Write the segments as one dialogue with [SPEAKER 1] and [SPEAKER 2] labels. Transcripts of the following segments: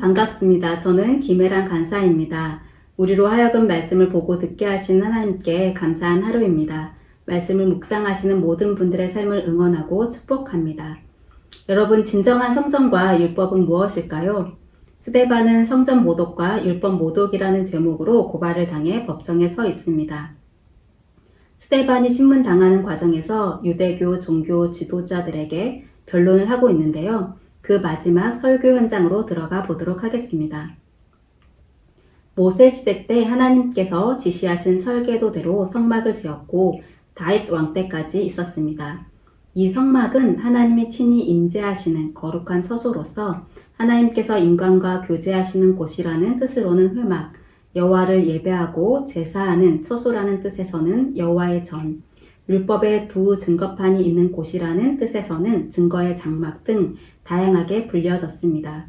[SPEAKER 1] 반갑습니다. 저는 김혜란 간사입니다. 우리로 하여금 말씀을 보고 듣게 하신 하나님께 감사한 하루입니다. 말씀을 묵상하시는 모든 분들의 삶을 응원하고 축복합니다. 여러분, 진정한 성전과 율법은 무엇일까요? 스데반은 성전 모독과 율법 모독이라는 제목으로 고발을 당해 법정에 서 있습니다. 스데반이 신문 당하는 과정에서 유대교 종교 지도자들에게 변론을 하고 있는데요. 그 마지막 설교 현장으로 들어가 보도록 하겠습니다. 모세 시대 때 하나님께서 지시하신 설계도대로 성막을 지었고 다윗 왕 때까지 있었습니다. 이 성막은 하나님이 친히 임재하시는 거룩한 처소로서 하나님께서 인간과 교제하시는 곳이라는 뜻으로는 회막, 여호와를 예배하고 제사하는 처소라는 뜻에서는 여호와의 전, 율법의 두 증거판이 있는 곳이라는 뜻에서는 증거의 장막 등 다양하게 불려졌습니다.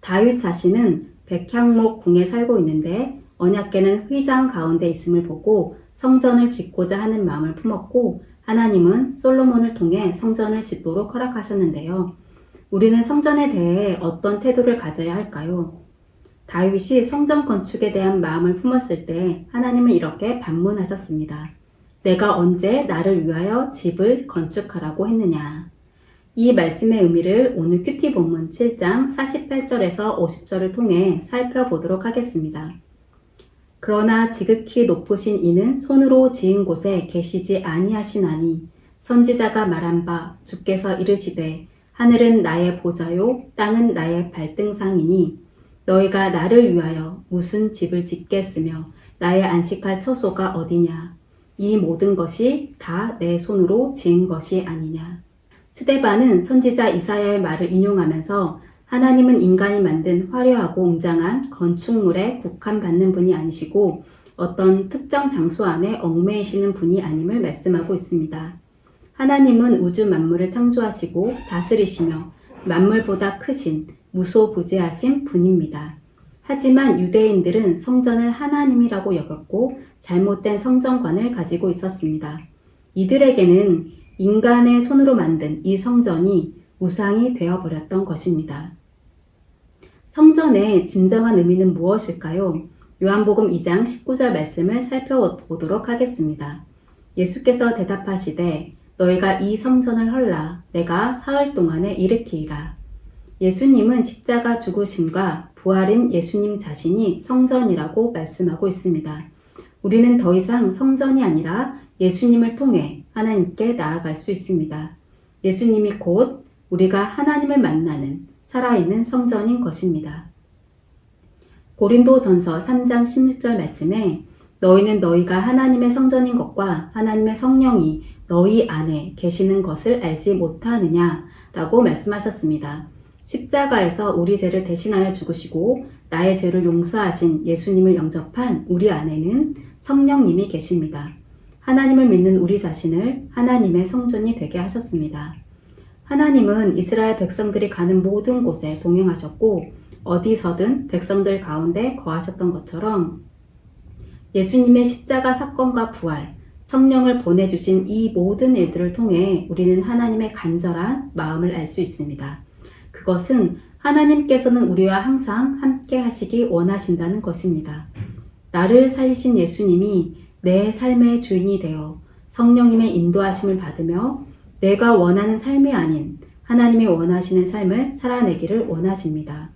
[SPEAKER 1] 다윗 자신은 백향목 궁에 살고 있는데 언약계는 휘장 가운데 있음을 보고 성전을 짓고자 하는 마음을 품었고 하나님은 솔로몬을 통해 성전을 짓도록 허락하셨는데요. 우리는 성전에 대해 어떤 태도를 가져야 할까요? 다윗이 성전 건축에 대한 마음을 품었을 때 하나님은 이렇게 반문하셨습니다. 내가 언제 나를 위하여 집을 건축하라고 했느냐? 이 말씀의 의미를 오늘 큐티 본문 7장 48절에서 50절을 통해 살펴보도록 하겠습니다. 그러나 지극히 높으신 이는 손으로 지은 곳에 계시지 아니하시나니 선지자가 말한 바 주께서 이르시되 하늘은 나의 보좌요 땅은 나의 발등상이니 너희가 나를 위하여 무슨 집을 짓겠으며 나의 안식할 처소가 어디냐 이 모든 것이 다 내 손으로 지은 것이 아니냐 스데반은 선지자 이사야의 말을 인용하면서 하나님은 인간이 만든 화려하고 웅장한 건축물에 국한받는 분이 아니시고 어떤 특정 장소 안에 얽매이시는 분이 아님을 말씀하고 있습니다. 하나님은 우주 만물을 창조하시고 다스리시며 만물보다 크신 무소부재하신 분입니다. 하지만 유대인들은 성전을 하나님이라고 여겼고 잘못된 성전관을 가지고 있었습니다. 이들에게는 인간의 손으로 만든 이 성전이 우상이 되어버렸던 것입니다. 성전의 진정한 의미는 무엇일까요? 요한복음 2장 19절 말씀을 살펴보도록 하겠습니다. 예수께서 대답하시되 너희가 이 성전을 헐라 내가 사흘 동안에 일으키리라. 예수님은 십자가 죽으심과 부활인 예수님 자신이 성전이라고 말씀하고 있습니다. 우리는 더 이상 성전이 아니라 예수님을 통해 하나님께 나아갈 수 있습니다. 예수님이 곧 우리가 하나님을 만나는 살아있는 성전인 것입니다. 고린도 전서 3장 16절 말씀에 너희는 너희가 하나님의 성전인 것과 하나님의 성령이 너희 안에 계시는 것을 알지 못하느냐 라고 말씀하셨습니다. 십자가에서 우리 죄를 대신하여 죽으시고 나의 죄를 용서하신 예수님을 영접한 우리 안에는 성령님이 계십니다. 하나님을 믿는 우리 자신을 하나님의 성전이 되게 하셨습니다. 하나님은 이스라엘 백성들이 가는 모든 곳에 동행하셨고 어디서든 백성들 가운데 거하셨던 것처럼 예수님의 십자가 사건과 부활, 성령을 보내주신 이 모든 일들을 통해 우리는 하나님의 간절한 마음을 알 수 있습니다. 그것은 하나님께서는 우리와 항상 함께 하시기 원하신다는 것입니다. 나를 살리신 예수님이 내 삶의 주인이 되어 성령님의 인도하심을 받으며 내가 원하는 삶이 아닌 하나님이 원하시는 삶을 살아내기를 원하십니다.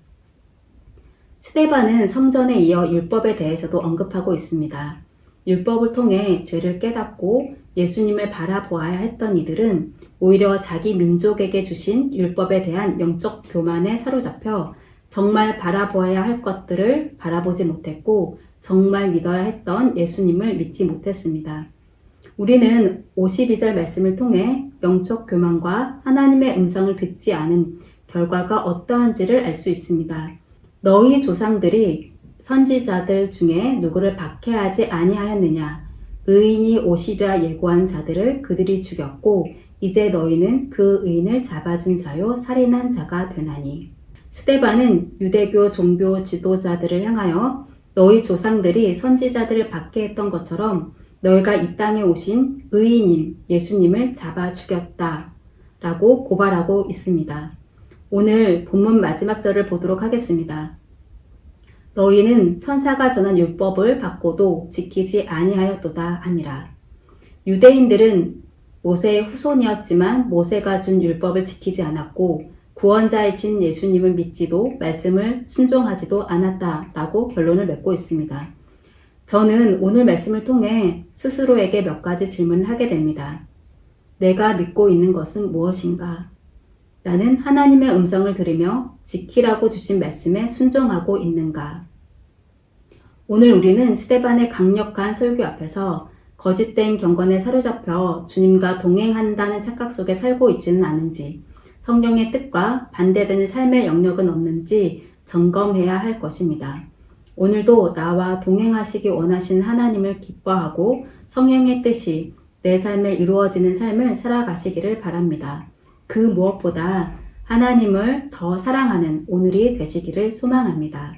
[SPEAKER 1] 스테반은 성전에 이어 율법에 대해서도 언급하고 있습니다. 율법을 통해 죄를 깨닫고 예수님을 바라보아야 했던 이들은 오히려 자기 민족에게 주신 율법에 대한 영적 교만에 사로잡혀 정말 바라보아야 할 것들을 바라보지 못했고 정말 믿어야 했던 예수님을 믿지 못했습니다. 우리는 52절 말씀을 통해 영적 교만과 하나님의 음성을 듣지 않은 결과가 어떠한지를 알 수 있습니다. 너희 조상들이 선지자들 중에 누구를 박해하지 아니하였느냐? 의인이 오시리라 예고한 자들을 그들이 죽였고 이제 너희는 그 의인을 잡아준 자요 살인한 자가 되나니. 스테반은 유대교 종교 지도자들을 향하여 너희 조상들이 선지자들을 박해했던 것처럼 너희가 이 땅에 오신 의인인 예수님을 잡아 죽였다. 라고 고발하고 있습니다. 오늘 본문 마지막 절을 보도록 하겠습니다. 너희는 천사가 전한 율법을 받고도 지키지 아니하였도다 아니라 유대인들은 모세의 후손이었지만 모세가 준 율법을 지키지 않았고 구원자이신 예수님을 믿지도 말씀을 순종하지도 않았다라고 결론을 맺고 있습니다. 저는 오늘 말씀을 통해 스스로에게 몇 가지 질문을 하게 됩니다. 내가 믿고 있는 것은 무엇인가? 나는 하나님의 음성을 들으며 지키라고 주신 말씀에 순종하고 있는가? 오늘 우리는 스테반의 강력한 설교 앞에서 거짓된 경건에 사로잡혀 주님과 동행한다는 착각 속에 살고 있지는 않은지, 성령의 뜻과 반대되는 삶의 영역은 없는지 점검해야 할 것입니다. 오늘도 나와 동행하시기 원하신 하나님을 기뻐하고 성령의 뜻이 내 삶에 이루어지는 삶을 살아가시기를 바랍니다. 그 무엇보다 하나님을 더 사랑하는 오늘이 되시기를 소망합니다.